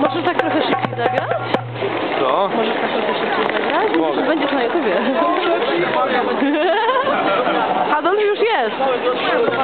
Możesz tak trochę szybciej zagrać? Co? Możesz tak trochę szybciej zagrać? Mogę. Będziesz na YouTubie. That was your